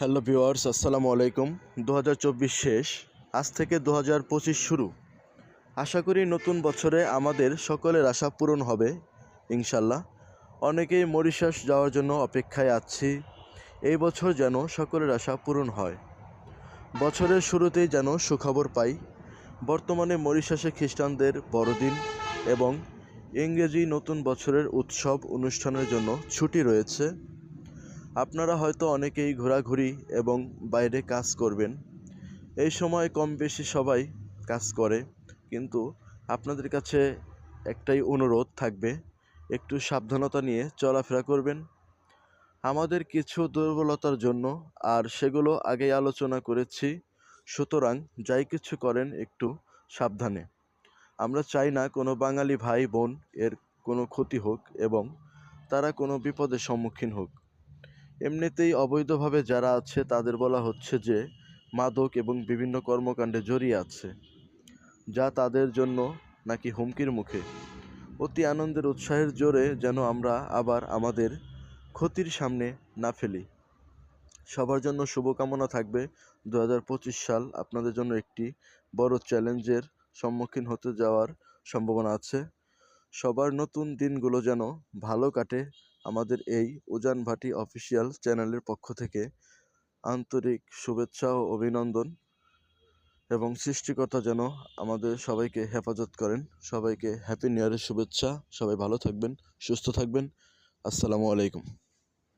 Hello viewers, আসসালামু আলাইকুম। দু চব্বিশ শেষ, আজ থেকে দু হাজার পঁচিশ শুরু। আশা করি নতুন বছরে আমাদের সকলের আশা পূরণ হবে, ইনশাল্লাহ। অনেকেই মরিশাস যাওয়ার জন্য অপেক্ষায় আছি, এই বছর যেন সকলের আশা পূরণ হয়। বছরের শুরুতেই যেন সুখবর পাই, বর্তমানে মরিশাসে খ্রিস্টানদের বড়দিন এবং ইংরেজি নতুন বছরের উৎসব অনুষ্ঠানের জন্য ছুটি রয়েছে। আপনারা হয়তো অনেকেই ঘোরাঘুরি এবং বাইরে কাজ করবেন। এই সময় কম বেশি সবাই কাজ করে, কিন্তু আপনাদের কাছে একটাই অনুরোধ থাকবে, একটু সাবধানতা নিয়ে চলাফেরা করবেন। আমাদের কিছু দুর্বলতার জন্য, আর সেগুলো আগেই আলোচনা করেছি, সুতরাং যাই কিছু করেন একটু সাবধানে। আমরা চাই না কোনো বাঙালি ভাই বোন এর কোনো ক্ষতি হোক এবং তারা কোনো বিপদের সম্মুখীন হোক। এমনিতেই অবৈধভাবে যারা আছে, তাদের বলা হচ্ছে যে, মাদক এবং বিভিন্ন কর্মকাণ্ডে জড়িয়ে আছে, যা তাদের জন্য নাকি হুমকির মুখে। অতি আনন্দের উৎসাহের জোরে যেন আমরা আবার আমাদের ক্ষতির সামনে না ফেলি। সবার জন্য শুভকামনা থাকবে দু পঁচিশ সাল। আপনাদের জন্য একটি বড় চ্যালেঞ্জের সম্মুখীন হতে যাওয়ার সম্ভাবনা আছে। সবার নতুন দিনগুলো যেন ভালো কাটে আমাদের এই উজান ভাটি অফিসিয়াল চ্যানেলের পক্ষ থেকে আন্তরিক শুভেচ্ছা ও অভিনন্দন এবং সৃষ্টিকর্তা যেন আমাদের সবাইকে হেফাজত করেন। সবাইকে হ্যাপি নিউ ইয়ারের শুভেচ্ছা। সবাই ভালো থাকবেন, সুস্থ থাকবেন। আসসালামু আলাইকুম।